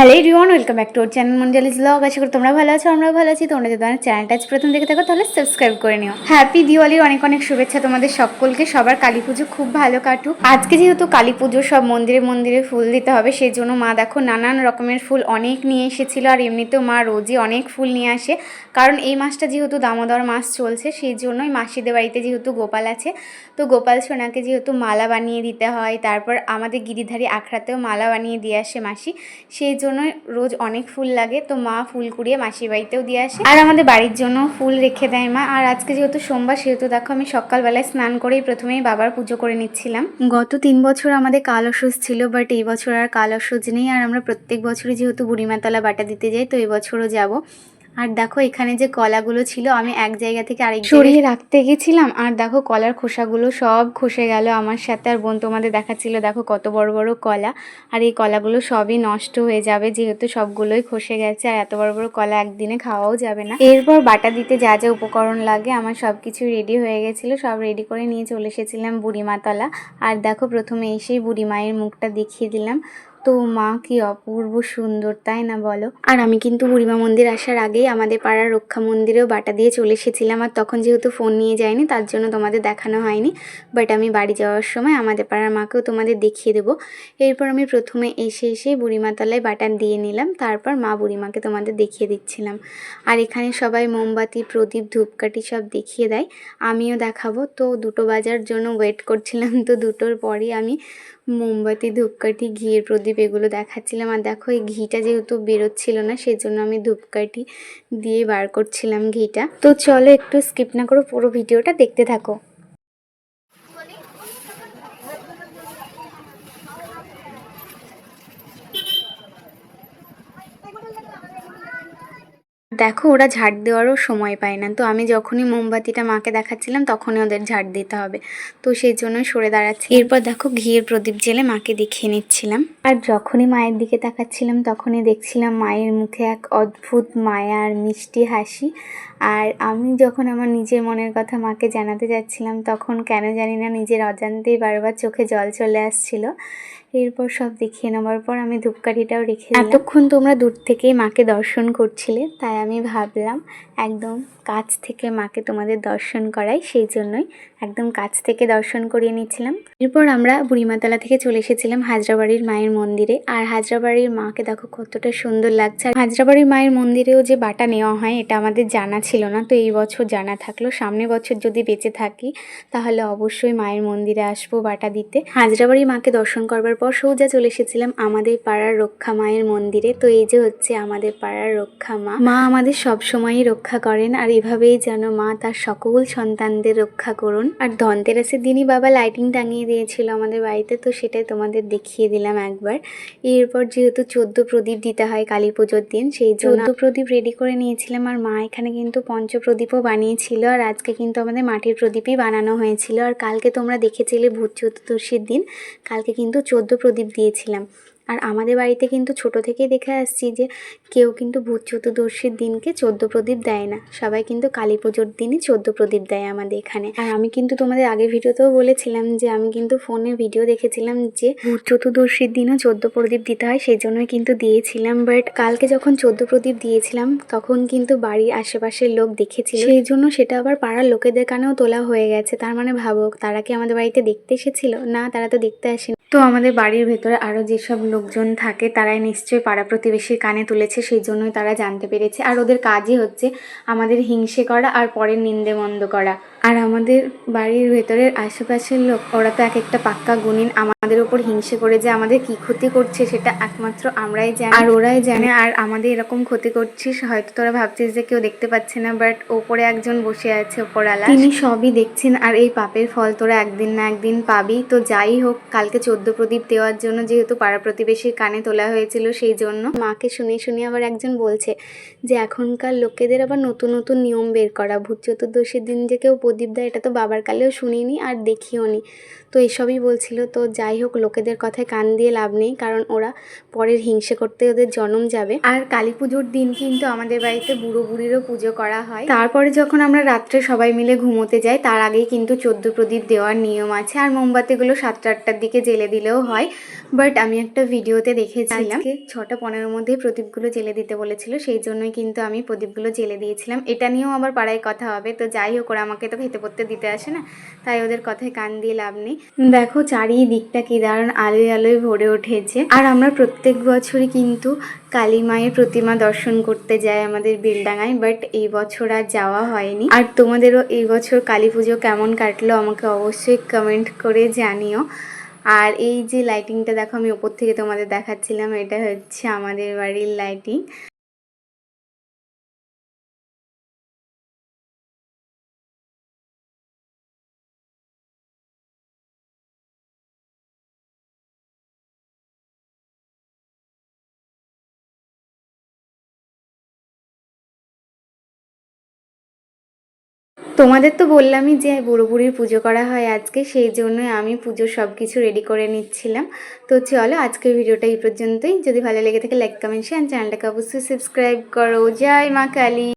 Hello Riwan welcome back to our channel মঞ্জালিস blog আশা করি তোমরা ভালো আছো আমরা ভালো আছি। তোমরা যদি আমার চ্যানেলটা প্রথম দেখে থাকো, তাহলে সাবস্ক্রাইব করে নিও। হ্যাপি দিওয়ালির অনেক অনেক শুভেচ্ছা তোমাদের সকলকে। সবার কালী পুজো খুব ভালো কাটুক। আজকে যেহেতু কালী পুজো, সব মন্দিরে মন্দিরে ফুল দিতে হবে সেই জন্য মা দেখো নানান রকমের ফুল অনেক নিয়ে এসেছিল, আর এমনিতেও মা রোজই অনেক ফুল নিয়ে আসে। কারণ এই মাসটা যেহেতু দামোদর মাস চলছে সেই জন্যই মাসিদের বাড়িতে যেহেতু গোপাল আছে। তো গোপাল সোনাকে যেহেতু মালা বানিয়ে দিতে হয়, তারপর আমাদের গিরিধারী আখড়াতেও মালা বানিয়ে দিয়ে আসে মাসি। সেই জন্যই রোজ অনেক ফুল লাগে। তো মা ফুল কুড়িয়ে মাসির বাড়িতেও দিয়ে আসে। আর আমাদের বাড়ির জন্য ফুল রেখে দেয় মা। আর আজকে যেহেতু সোমবার, সেহেতু দেখো আমি সকালবেলায় স্নান করেই প্রথমেই বাবার পুজো করে নিচ্ছিলাম। গত তিন বছর আমাদের কাল অসুজ ছিল বাট এই বছর আর কাল অসুজ নেই। আর আমরা প্রত্যেক বছরই যেহেতু বুড়িমাতলা বাটা দিতে যাই, তো এই বছরও যাব। আর দেখো, এখানে যে কলাগুলো ছিল, আমি এক জায়গা থেকে আরেক সরিয়ে রাখতে গেছিলাম। আর দেখো, কলার খোসাগুলো সব খসে গেল আমার সাথে। আর বোন তোমাদের দেখাচ্ছিল, দেখো কত বড় বড় কলা। আর এই কলাগুলো সবই নষ্ট হয়ে যাবে, যেহেতু সবগুলোই খসে গেছে। আর এত বড় বড় কলা একদিনে খাওয়াও যাবে না। এরপর বাটা দিতে যা যা উপকরণ লাগে, আমার সব কিছু রেডি হয়ে গেছিল। সব রেডি করে নিয়ে চলে এসেছিলাম বুড়িমাতলা। আর দেখো, প্রথমে এসেই বুড়ি মায়ের মুখটা দেখিয়ে দিলাম। তো মা, কি অপূর্ব সুন্দর, তাই না বলো? আর আমি কিন্তু বুড়িমা মন্দির আসার আগেই আমাদের পাড়ার রক্ষা মন্দিরেও বাটা দিয়ে চলে এসেছিলাম, আর তখন যেহেতু ফোন নিয়ে যাইনি তার জন্য তোমাদের দেখানো হয়নি। বাট আমি বাড়ি যাওয়ার সময় আমাদের পাড়ার মাকেও তোমাদের দেখিয়ে দেবো। এরপর আমি প্রথমে এসে এসে বুড়িমা তলায় বাটা দিয়ে নিলাম, তারপর মা বুড়িমাকে তোমাদের দেখিয়ে দিচ্ছিলাম। আর এখানে সবাই মোমবাতি, প্রদীপ, ধূপকাঠি সব দেখিয়ে দেয়, আমিও দেখাবো। তো দুটো বাজার জন্য ওয়েট করছিলাম, তো দুটোর পরই আমি মোমবাতি, ধূপকাঠি, ঘিয়ের প্রদীপ এগুলো দেখাচ্ছিলাম। আর দেখো, এই ঘিটা যেহেতু বেরোচ্ছিল না সেই জন্য আমি ধূপকাঠি দিয়ে বার করছিলাম ঘিটা। তো চলো একটু স্কিপ না করো পুরো ভিডিওটা দেখতে থাকো। দেখো ওরা ঝাড় দেওয়ারও সময় পায় না। তো আমি যখনই মোমবাতিটা মাকে দেখাচ্ছিলাম, তখনই ওদের ঝাড় দিতে হবে। তো সেই জন্য সরে দাঁড়াচ্ছি। এরপর দেখো ঘিয়ের প্রদীপ জেলে মাকে দেখিয়ে নিচ্ছিলাম। আর যখনই মায়ের দিকে তাকাচ্ছিলাম, তখনই দেখছিলাম মায়ের মুখে এক অদ্ভুত মায়া আর মিষ্টি হাসি। আর আমি যখন আমার নিজের মনের কথা মাকে জানাতে যাচ্ছিলাম, তখন কেন জানি না নিজের অজান্তেই বারবার চোখে জল চলে আসছিল। এরপর সব দেখিয়ে নেওয়ার পর আমি ধূপকাঠিটাও রেখে এতক্ষণ তোমরা দূর থেকেই মাকে দর্শন করছিলে, তাই আমি ভাবলাম একদম কাছ থেকে মাকে তোমাদের দর্শন করাই, সেই জন্যই একদম কাছ থেকে দর্শন করিয়ে নিচ্ছিলাম। এরপর আমরা বুড়িমাতলা থেকে চলে এসেছিলাম হাজরাবাড়ির মায়ের মন্দিরে। আর হাজরাবাড়ির মাকে দেখো কতটা সুন্দর লাগছে। আর হাজরাবাড়ির মায়ের মন্দিরেও যে বাটা নেওয়া হয়, এটা আমাদের জানা ছিল না। তো এই বছর জানা থাকল সামনে বছর যদি বেঁচে থাকি, তাহলে অবশ্যই মায়ের মন্দিরে আসব বাটা দিতে। হাজরাবাড়ি মাকে দর্শন করবার পর সৌজা চলে এসেছিলাম আমাদের পাড়ার রক্ষা মায়ের মন্দিরে। তো এই যে হচ্ছে আমাদের পাড়ার রক্ষা মা। মা আমাদের সব সময়ই রক্ষা করেন আর এভাবেই যেন মা তার সকল সন্তানদের রক্ষা করুন। আর ধনতেরাসের দিনই বাবা লাইটিং টাঙিয়ে দিয়েছিল আমাদের বাড়িতে, তো সেটাই তোমাদের দেখিয়ে দিলাম একবার। এরপর যেহেতু চোদ্দ প্রদীপ দিতে হয় কালী পুজোর দিন, সেই চোদ্দ প্রদীপ রেডি করে নিয়েছিলাম আর মা এখানে কিন্তু পঞ্চ প্রদীপও বানিয়েছিল আর আজকে কিন্তু আমাদের মাটির প্রদীপই বানানো হয়েছিল। আর কালকে তোমরা দেখেছিলে ভূত চতুর্দশীর দিন। কালকে কিন্তু চোদ্দ প্রদীপ দিয়েছিলাম। আর আমাদের বাড়িতে কিন্তু ছোট থেকেই দেখে আসছি যে কেউ কিন্তু ভূত চতুর্দশীর দিনকে চোদ্দ প্রদীপ দেয় না। সবাই কিন্তু কালী পুজোর দিনই চোদ্দ প্রদীপ দেয় আমাদের এখানে। আর আমি কিন্তু তোমাদের আগের ভিডিওতেও বলেছিলাম যে আমি কিন্তু ফোনে ভিডিও দেখেছিলাম যে ভূত চতুর্দশীর দিনও চোদ্দ প্রদীপ দিতে হয় সেই জন্যই কিন্তু দিয়েছিলাম। বাট কালকে যখন চোদ্দ প্রদীপ দিয়েছিলাম, তখন কিন্তু বাড়ির আশেপাশের লোক দেখেছিল। সেই জন্য সেটা আবার পাড়ার লোকেদের কানেও তোলা হয়ে গেছে। তার মানে ভাবো তারা কি আমাদের বাড়িতে দেখতে এসেছিল? না, তারা তো দেখতে আসেনি। তো আমাদের বাড়ির ভেতরে আরও যেসব লোকজন থাকে, তারাই নিশ্চয়ই পাড়া প্রতিবেশীর কানে তুলেছে, সেই জন্যই তারা জানতে পেরেছে। আর ওদের কাজই হচ্ছে আমাদের হিংসে করা আর পরের নিন্দে মন্দ করা। আর আমাদের বাড়ির ভেতরের আশেপাশের লোক, ওরা তো এক একটা পাক্কা গুণিন। আমাদের ওপর হিংসে করে যে আমাদের কি ক্ষতি করছে, সেটা একমাত্র আমরাই জানি। আর ওরাই জানে, আর আমাদের এরকম ক্ষতি করছিস, হয়তো তোরা ভাবছিস যে কেউ দেখতে পাচ্ছে না বাট ওপরে একজন বসে আছে ওপরালা তিনি সবই দেখছেন, আর এই পাপের ফল তোরা একদিন না একদিন পাবি। তো যাই হোক, কালকে চোদ্দ প্রদীপ দেওয়ার জন্য যেহেতু পাড়া প্রতিবেশীর কানে তোলা হয়েছিল সেই জন্য। মাকে শুনে শুনে আবার একজন বলছে যে, এখনকার লোকেদের আবার নতুন নতুন নিয়ম বের করা। ভূত চতুর্দশীর দিন যে কেউ প্রদীপ দেয় এটা তো বাবার কালেও শুনিনি আর দেখিও নি। তো এসবই বলছিল, তো যাই হোক, লোকেদের কথায় কান দিয়ে লাভ নেই, কারণ ওরা পরের হিংসে করতে ওদের জন্ম যাবে। আর কালী পুজোর দিন কিন্তু আমাদের বাড়িতে বুড়ো বুড়িরও পুজো করা হয়। তারপরে যখন আমরা রাত্রে সবাই মিলে ঘুমোতে যাই, তার আগেই কিন্তু চোদ্দ প্রদীপ দেওয়ার নিয়ম আছে। আর মোমবাতিগুলো সাতটা আটটার দিকে জেলে দিলেও হয়। বাট আমি একটা ভিডিওতে দেখেছিলাম ছটা পনেরোর মধ্যেই প্রদীপগুলো জেলে দিতে বলেছিল, সেই জন্যই কিন্তু আমি প্রদীপগুলো জেলে দিয়েছিলাম। এটা নিয়েও আবার পাড়ায় কথা হবে, তো যাই হোক, ওরা আমাকে তো খেতে পড়তে দিতে আসে না, তাই ওদের কথায় কান দিয়ে লাভ নেই। দেখো চারিদিকটা কি দারুণ আলোয় আলোয় ভরে উঠেছে। আর আমরা প্রত্যেক বছরই কিন্তু কালী মায়ের প্রতিমা দর্শন করতে যাই আমাদের বিলডাঙায় বাট এই বছর আর যাওয়া হয়নি। আর তোমাদেরও এই বছর কালী পুজো কেমন কাটলো আমাকে অবশ্যই কমেন্ট করে জানিও। আর এই যে লাইটিংটা দেখো, আমি ওপর থেকে তোমাদের দেখাচ্ছিলাম, এটা হচ্ছে আমাদের বাড়ির লাইটিং তোমাদের তো বললামই যে বুড়ো বুড়ির পুজো করা হয় আজকে, সেই জন্যই আমি পুজো সব কিছু রেডি করে নিচ্ছিলাম। তো চলো আজকের ভিডিওটা এই পর্যন্তই। যদি ভালো লেগে থাকে লাইক কমেন্ট শেয়ার চ্যানেলটাকে অবশ্যই সাবস্ক্রাইব করো। জয় মা কালী।